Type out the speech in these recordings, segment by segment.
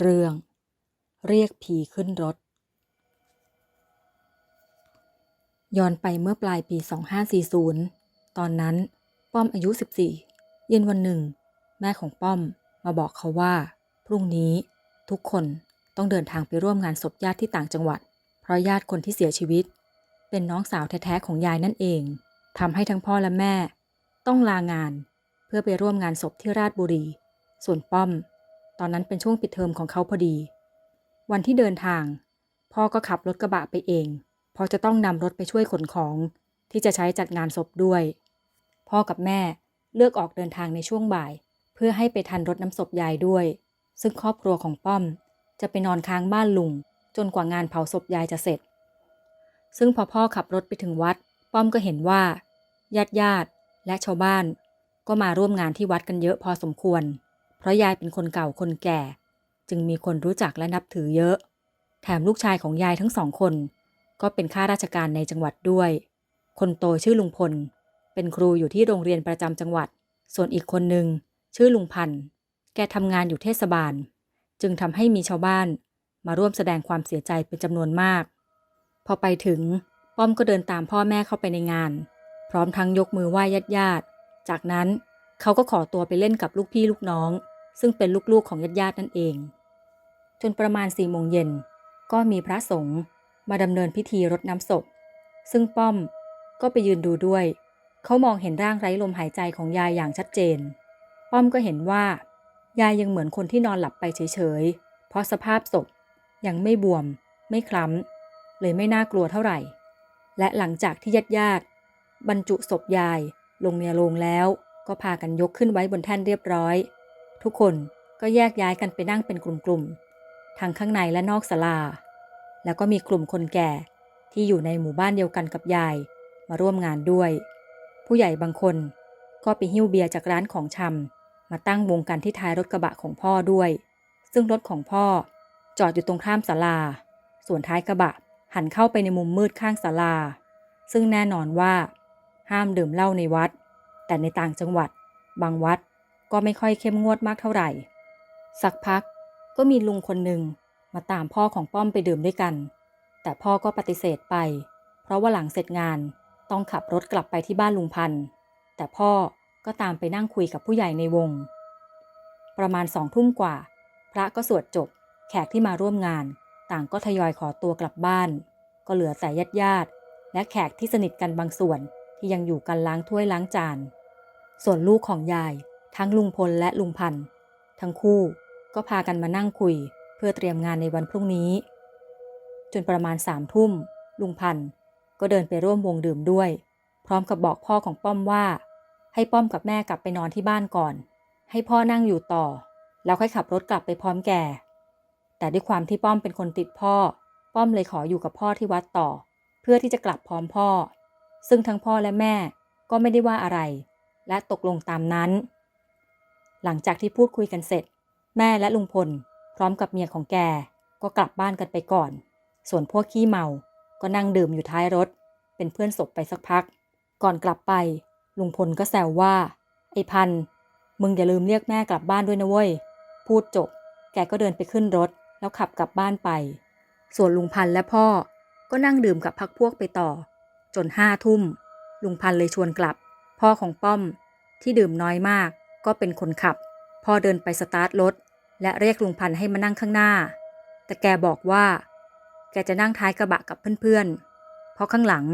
เรื่อง เรียกผีขึ้นรถ ย้อนไปเมื่อปลายปี 2540 ตอนนั้นป้อมอายุ 14 เย็นวันหนึ่ง แม่ของป้อมมาบอกเขาว่า พรุ่งนี้ทุกคนต้องเดินทางไปร่วมงานศพญาติที่ต่างจังหวัด เพราะญาติคนที่เสียชีวิต เป็นน้องสาวแท้ๆของยายนั่นเองทำให้ทั้งพ่อและแม่ ต้องลางานเพื่อไปร่วมงานศพที่ราชบุรี ส่วนป้อม ตอนนั้นเป็นช่วงปิดเทอมของเขาพอดี วันที่เดินทาง พ่อก็ขับรถกระบะไปเอง เพราะจะต้องนำรถไปช่วยขนของ ที่จะใช้จัดงานศพด้วย พ่อกับแม่เลือกออกเดินทางในช่วงบ่าย เพื่อให้ไปทันรถน้ำศพยายด้วย ซึ่งครอบครัวของป้อมจะไปนอนค้างบ้านลุง จนกว่างานเผาศพยายจะเสร็จ ซึ่งพอพ่อขับรถไปถึงวัด ป้อมก็เห็นว่าญาติญาติและชาวบ้าน ก็มาร่วมงานที่วัดกันเยอะพอสมควร เพราะยายเป็นคนเก่าคนแก่ จึงมีคนรู้จักและนับถือเยอะ แถมลูกชายของยายทั้งสองคน ก็เป็นข้าราชการในจังหวัดด้วย คนโตชื่อลุงพล เป็นครูอยู่ที่โรงเรียนประจำจังหวัด ส่วนอีกคนหนึ่งชื่อลุงพันธ์แกทำงานอยู่เทศบาล จึงทำให้มีชาวบ้านมาร่วมแสดงความเสียใจเป็นจำนวนมาก พอไปถึงป้อมก็เดินตามพ่อแม่เข้าไปในงาน พร้อมทั้งยกมือไหว้ญาติญาติ จากนั้นเขาก็ขอตัวไปเล่นกับลูกพี่ลูกน้อง ซึ่งเป็นลูกๆของญาติญาตินั่นเอง จนประมาณสี่โมงเย็นก็มีพระสงฆ์มาดำเนินพิธีรดน้ำศพ ซึ่งป้อมก็ไปยืนดูด้วย เขามองเห็นร่างไร้ลมหายใจของยายอย่างชัดเจน ป้อมก็เห็นว่า ยายยังเหมือนคนที่นอนหลับไปเฉยๆ เพราะสภาพศพยังไม่บวม ไม่คล้ำ เลยไม่น่ากลัวเท่าไหร่ และหลังจากที่ญาติญาติบรรจุศพยายลงเนียโลงแล้ว ก็พากันยกขึ้นไว้บนแท่นเรียบร้อย ทุกคนก็แยกย้ายกันไปนั่งเป็นกลุ่มๆ ทั้งข้างในและนอกศาลา แล้วก็มีกลุ่มคนแก่ที่อยู่ในหมู่บ้านเดียวกันกับยายมาร่วมงานด้วย ผู้ใหญ่บางคนก็ไปหิ้วเบียร์จากร้านของชำมาตั้งวงกันที่ท้ายรถกระบะของพ่อด้วย ซึ่งรถของพ่อจอดอยู่ตรงข้ามศาลา ส่วนท้ายกระบะหันเข้าไปในมุมมืดข้างศาลา ซึ่งแน่นอนว่า ห้ามดื่มเหล้าในวัด แต่ในต่างจังหวัด บางวัด ก็ไม่ค่อยเข้มงวดมากเท่าไหร่ สักพักก็มีลุงคนหนึ่งมาตามพ่อของป้อมไปดื่มด้วยกัน แต่พ่อก็ปฏิเสธไป เพราะว่าหลังเสร็จงานต้องขับรถกลับไปที่บ้านลุงพันธ์แต่พ่อก็ตามไปนั่งคุยกับผู้ใหญ่ในวง ประมาณสองทุ่มกว่า พระก็สวดจบ แขกที่มาร่วมงาน ต่างก็ทยอยขอตัวกลับบ้าน ก็เหลือแต่ญาติญาติและแขกที่สนิทกันบางส่วนที่ยังอยู่กันล้างถ้วยล้างจาน ส่วนลูกของยาย ทั้งลุงพลและลุงพันธ์ทั้งคู่ก็พากันมานั่งคุยเพื่อเตรียมงานในวันพรุ่งนี้ จนประมาณสามทุ่ม ลุงพันธ์ก็เดินไปร่วมวงดื่มด้วย พร้อมกับบอกพ่อของป้อมว่า ให้ป้อมกับแม่กลับไปนอนที่บ้านก่อน ให้พ่อนั่งอยู่ต่อ แล้วค่อยขับรถกลับไปพร้อมแกแต่ด้วยความที่ป้อมเป็นคนติดพ่อ ป้อมเลยขออยู่กับพ่อที่วัดต่อ เพื่อที่จะกลับพร้อมพ่อ ซึ่งทั้งพ่อและแม่ก็ไม่ได้ว่าอะไร และตกลงตามนั้น หลังจากที่พูดคุยกันเสร็จ แม่และลุงพล พร้อมกับเมียของแกก็กลับบ้านกันไปก่อน ส่วนพวกขี้เมาก็นั่งดื่มอยู่ท้ายรถ เป็นเพื่อนศพไปสักพัก ก่อนกลับไป ลุงพลก็แซวว่า ไอ้พัน มึงอย่าลืมเรียกแม่กลับบ้านด้วยนะเว้ย พูดจบ แกก็เดินไปขึ้นรถ แล้วขับกลับบ้านไป ส่วนลุงพันและพ่อก็นั่งดื่มกับพักพวกไปต่อ จนห้าทุ่ม ลุงพันเลยชวนกลับ พ่อของป้อมที่ดื่มน้อยมาก ก็เป็นคนขับ พ่อเดินไปสตาร์ทรถ และเรียกลุงพันธ์ให้มานั่งข้างหน้า แต่แกบอกว่า แกจะนั่งท้ายกระบะกับเพื่อนๆ เพราะข้างหลัง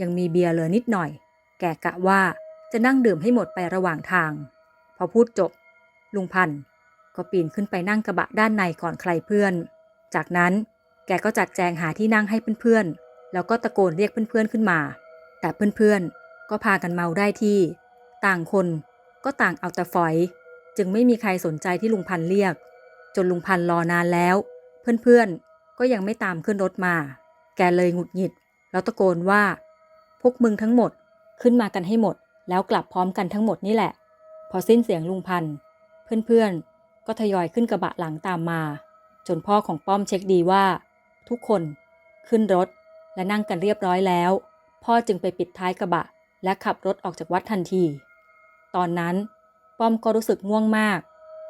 ยังมีเบียร์เหลือนิดหน่อย แกกะว่าจะนั่งดื่มให้หมดไประหว่างทาง พอพูดจบ ลุงพันธ์ก็ปีนขึ้นไปนั่งกระบะด้านในก่อนใครเพื่อน จากนั้นแกก็จัดแจงหาที่นั่งให้เพื่อนๆ แล้วก็ตะโกนเรียกเพื่อนๆขึ้นมา แต่เพื่อนๆ ก็พากันเมาได้ที่ ต่างคน ก็ต่างเอาแต่ฝอย จึงไม่มีใครสนใจที่ลุงพันเรียก จนลุงพันรอนานแล้ว เพื่อนๆ ก็ยังไม่ตามขึ้นรถมา แกเลยหงุดหงิด แล้วตะโกนว่า พวกมึงทั้งหมดขึ้นมากันให้หมด แล้วกลับพร้อมกันทั้งหมดนี่แหละ พอสิ้นเสียงลุงพันเพื่อนๆ ก็ทยอยขึ้นกระบะหลังตามมา จนพ่อของป้อมเช็คดีว่า ทุกคนขึ้นรถและนั่งกันเรียบร้อยแล้ว พ่อจึงไปปิดท้ายกระบะ และขับรถออกจากวัดทันที ตอนนั้น ป้อมก็รู้สึกง่วงมาก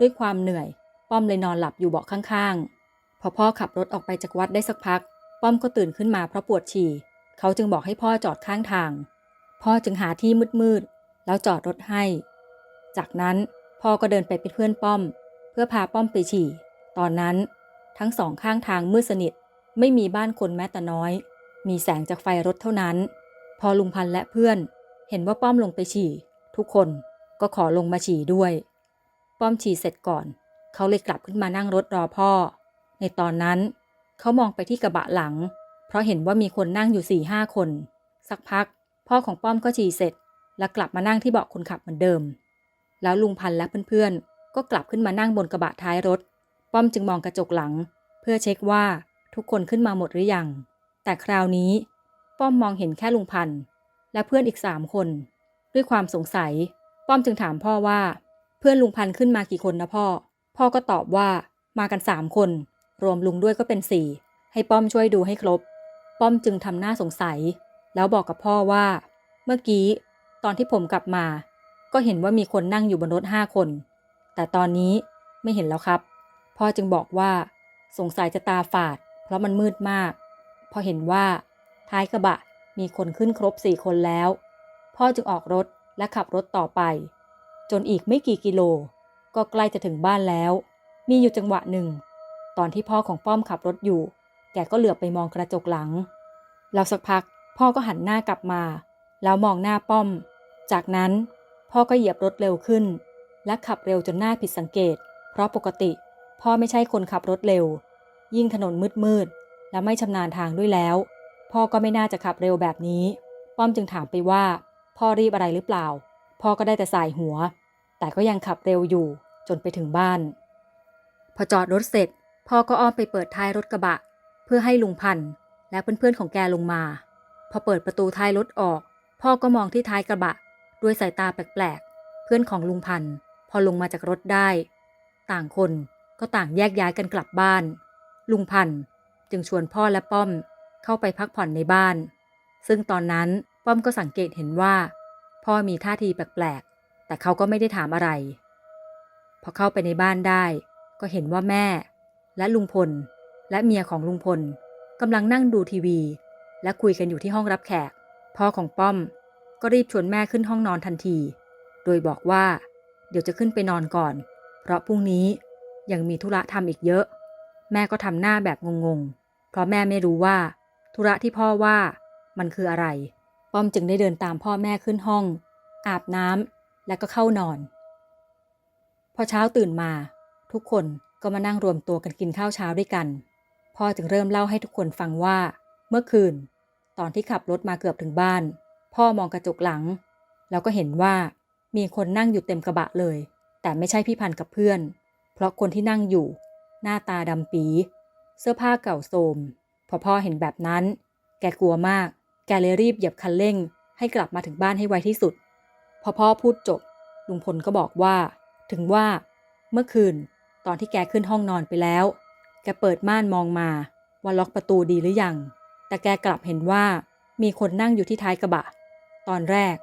ด้วยความเหนื่อย ป้อมเลยนอนหลับอยู่เบาะข้างๆ พอพ่อขับรถออกไปจากวัดได้สักพัก ป้อมก็ตื่นขึ้นมาเพราะปวดฉี่ เขาจึงบอกให้พ่อจอดข้างทาง พ่อจึงหาที่มืดๆแล้วจอดรถให้ จากนั้นพ่อก็เดินไปเป็นเพื่อนป้อม เพื่อพาป้อมไปฉี่ ตอนนั้น ทั้งสองข้างทางมืดสนิท ไม่มีบ้านคนแม้แต่น้อย มีแสงจากไฟรถเท่านั้น พอลุงพันและเพื่อน เห็นว่าป้อมลงไปฉี่ ทุกคน ก็ขอลงมาฉี่ด้วย ป้อมฉี่เสร็จก่อน เขาเลยกลับขึ้นมานั่งรถรอพ่อ ในตอนนั้น เขามองไปที่กระบะหลัง เพราะเห็นว่ามีคนนั่งอยู่สี่ห้าคน สักพัก พ่อของป้อมก็ฉี่เสร็จ แล้วกลับมานั่งที่เบาะคนขับเหมือนเดิม แล้วลุงพันธ์และเพื่อนๆ ก็กลับขึ้นมานั่งบนกระบะท้ายรถ ป้อมจึงมองกระจกหลัง เพื่อเช็คว่าทุกคนขึ้นมาหมดหรือยัง แต่คราวนี้ ป้อมมองเห็นแค่ลุงพันธ์และเพื่อนอีกสามคน ด้วยความสงสัย ป้อมจึงถามพ่อว่า เพื่อนลุงพันขึ้นมากี่คนนะพ่อ พ่อก็ตอบว่ามากันสามคน รวมลุงด้วยก็เป็นสี่ให้ป้อมช่วยดูให้ครบ ป้อมจึงทำหน้าสงสัย แล้วบอกกับพ่อว่า เมื่อกี้ ตอนที่ผมกลับมา ก็เห็นว่ามีคนนั่งอยู่บนรถห้าคน แต่ตอนนี้ไม่เห็นแล้วครับ พ่อจึงบอกว่า สงสัยจะตาฝาด เพราะมันมืดมาก พอเห็นว่า ท้ายกระบะมีคนขึ้นครบสี่คนแล้ว พ่อจึงออกรถ และขับรถต่อไป จนอีกไม่กี่กิโล ก็ใกล้จะถึงบ้านแล้ว มีอยู่จังหวะหนึ่ง ตอนที่พ่อของป้อมขับรถอยู่ แกก็เหลือบไปมองกระจกหลัง แล้วสักพักพ่อก็หันหน้ากลับมา แล้วมองหน้าป้อม จากนั้นพ่อก็เหยียบรถเร็วขึ้น และขับเร็วจนหน้าผิดสังเกต เพราะปกติ พ่อไม่ใช่คนขับรถเร็ว ยิ่งถนนมืดๆและไม่ชำนาญทางด้วยแล้ว พ่อก็ไม่น่าจะขับเร็วแบบนี้ ป้อมจึงถามไปว่า พ่อรีบอะไรหรือเปล่า พ่อก็ได้แต่สายหัว แต่ก็ยังขับเร็วอยู่จนไปถึงบ้าน พอจอดรถเสร็จ พ่อก็อ้อมไปเปิดท้ายรถกระบะ เพื่อให้ลุงพันธ์และเพื่อนๆของแกลงมา พอเปิดประตูท้ายรถออก พ่อก็มองที่ท้ายกระบะ ด้วยสายตาแปลกๆ เพื่อนของลุงพันธ์พอลงมาจากรถได้ ต่างคนก็ต่างแยกย้ายกันกลับบ้าน ลุงพันธ์จึงชวนพ่อและป้อมเข้าไปพักผ่อนในบ้าน ซึ่งตอนนั้น ป้อมก็สังเกตเห็นว่า พ่อมีท่าทีแปลกๆ แต่เขาก็ไม่ได้ถามอะไร พอเข้าไปในบ้านได้ ก็เห็นว่าแม่ และลุงพล และเมียของลุงพลกำลังนั่งดูทีวี และคุยกันอยู่ที่ห้องรับแขก พ่อของป้อมก็รีบชวนแม่ขึ้นห้องนอนทันที โดยบอกว่า เดี๋ยวจะขึ้นไปนอนก่อน เพราะพรุ่งนี้ยังมีธุระทำอีกเยอะ แม่ก็ทำหน้าแบบงงๆ เพราะแม่ไม่รู้ว่า ธุระที่พ่อว่ามันคืออะไร ป้อมจึงได้เดินตามพ่อแม่ขึ้นห้อง อาบน้ำและก็เข้านอน พอเช้าตื่นมา ทุกคนก็มานั่งรวมตัวกันกินข้าวเช้าด้วยกัน พ่อจึงเริ่มเล่าให้ทุกคนฟังว่า เมื่อคืน ตอนที่ขับรถมาเกือบถึงบ้าน พ่อมองกระจกหลัง แล้วก็เห็นว่ามีคนนั่งอยู่เต็มกระบะเลย แต่ไม่ใช่พี่พันธ์กับเพื่อน เพราะคนที่นั่งอยู่ หน้าตาดำปี เสื้อผ้าเก่าโทรมพอพ่อเห็นแบบนั้น แกกลัวมาก แกเลยรีบเหยียบคันเร่ง ให้กลับมาถึงบ้านให้ไวที่สุด พอพ่อพูดจบ ลุงพลก็บอกว่า ถึงว่า เมื่อคืน ตอนที่แกขึ้นห้องนอนไปแล้ว แกเปิดม่านมองมา ว่าล็อกประตูดีหรือยัง แต่แกกลับเห็นว่ามีคนนั่งอยู่ที่ท้ายกระบะ ตอนแรก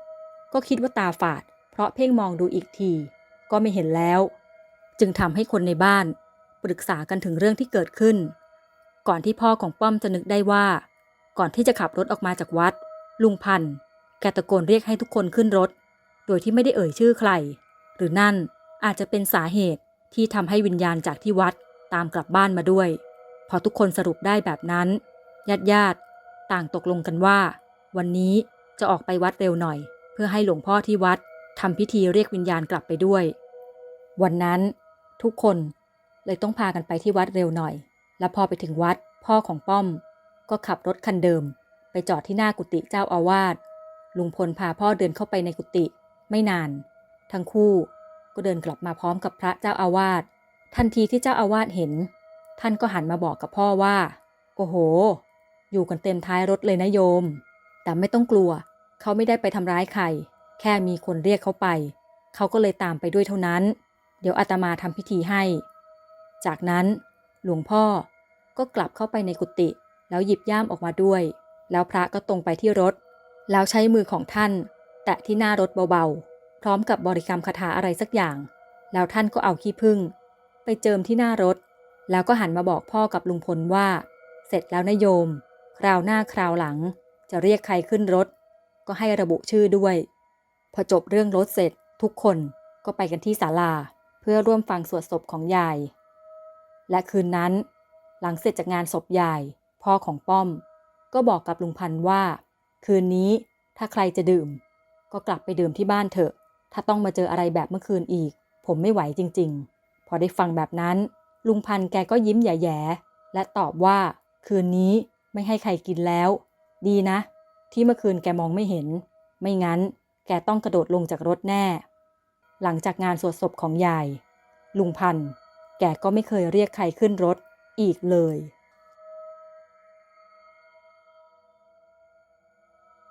ก็คิดว่าตาฝาด เพราะเพ่งมองดูอีกที ก็ไม่เห็นแล้ว จึงทำให้คนในบ้าน ปรึกษากันถึงเรื่องที่เกิดขึ้น ก่อนที่พ่อของป้อมจะนึกได้ว่า ก่อนที่จะขับรถออกมาจากวัด ลุงพันธ์แกตะโกนเรียกให้ทุกคนขึ้นรถ โดยที่ไม่ได้เอ่ยชื่อใคร หรือนั่นอาจจะเป็นสาเหตุที่ทำให้วิญญาณจากที่วัดตามกลับบ้านมาด้วย พอทุกคนสรุปได้แบบนั้นญาติญาติๆต่างตกลงกันว่า วันนี้จะออกไปวัดเร็วหน่อย เพื่อให้หลวงพ่อที่วัดทำพิธีเรียกวิญญาณกลับไปด้วย วันนั้นทุกคนเลยต้องพากันไปที่วัดเร็วหน่อย และพอไปถึงวัดพ่อของป้อม ก็ขับรถคันเดิม ไปจอดที่หน้ากุฏิเจ้าอาวาส ลุงพลพาพ่อเดินเข้าไปในกุฏิไม่นาน ทั้งคู่ก็เดินกลับมาพร้อมกับพระเจ้าอาวาส ทันทีที่เจ้าอาวาสเห็น ท่านก็หันมาบอกกับพ่อว่า โอ้โห อยู่กันเต็มท้ายรถเลยนะโยม แต่ไม่ต้องกลัว เขาไม่ได้ไปทำร้ายใคร แค่มีคนเรียกเขาไป เขาก็เลยตามไปด้วยเท่านั้น เดี๋ยวอาตมาทำพิธีให้ จากนั้นหลวงพ่อก็กลับเข้าไปในกุฏิ แล้วหยิบย่ามออกมาด้วย แล้วพระก็ตรงไปที่รถ แล้วใช้มือของท่าน แตะที่หน้ารถเบาๆ พร้อมกับบริกรรมคาถาอะไรสักอย่าง แล้วท่านก็เอาขี้ผึ้งไปเจิมที่หน้ารถ แล้วก็หันมาบอกพ่อกับลุงพลว่า เสร็จแล้วนะโยม คราวหน้าคราวหลัง จะเรียกใครขึ้นรถ ก็ให้ระบุชื่อด้วย พอจบเรื่องรถเสร็จ ทุกคนก็ไปกันที่ศาลา เพื่อร่วมฟังสวดศพของยาย และคืนนั้น หลังเสร็จจากงานศพยาย พ่อของป้อม ก็บอกกับลุงพันธ์ว่า คืนนี้ถ้าใครจะดื่ม ก็กลับไปดื่มที่บ้านเถอะ ถ้าต้องมาเจออะไรแบบเมื่อคืนอีก ผมไม่ไหวจริง ๆ พอได้ฟังแบบนั้น ลุงพันธ์แกก็ยิ้มแย่ๆและตอบว่า คืนนี้ไม่ให้ใครกินแล้ว ดีนะ ที่เมื่อคืนแกมองไม่เห็น ไม่งั้น แกต้องกระโดดลงจากรถแน่ หลังจากงานสวดศพของยาย ลุงพันธ์แกก็ไม่เคยเรียกใครขึ้นรถอีกเลย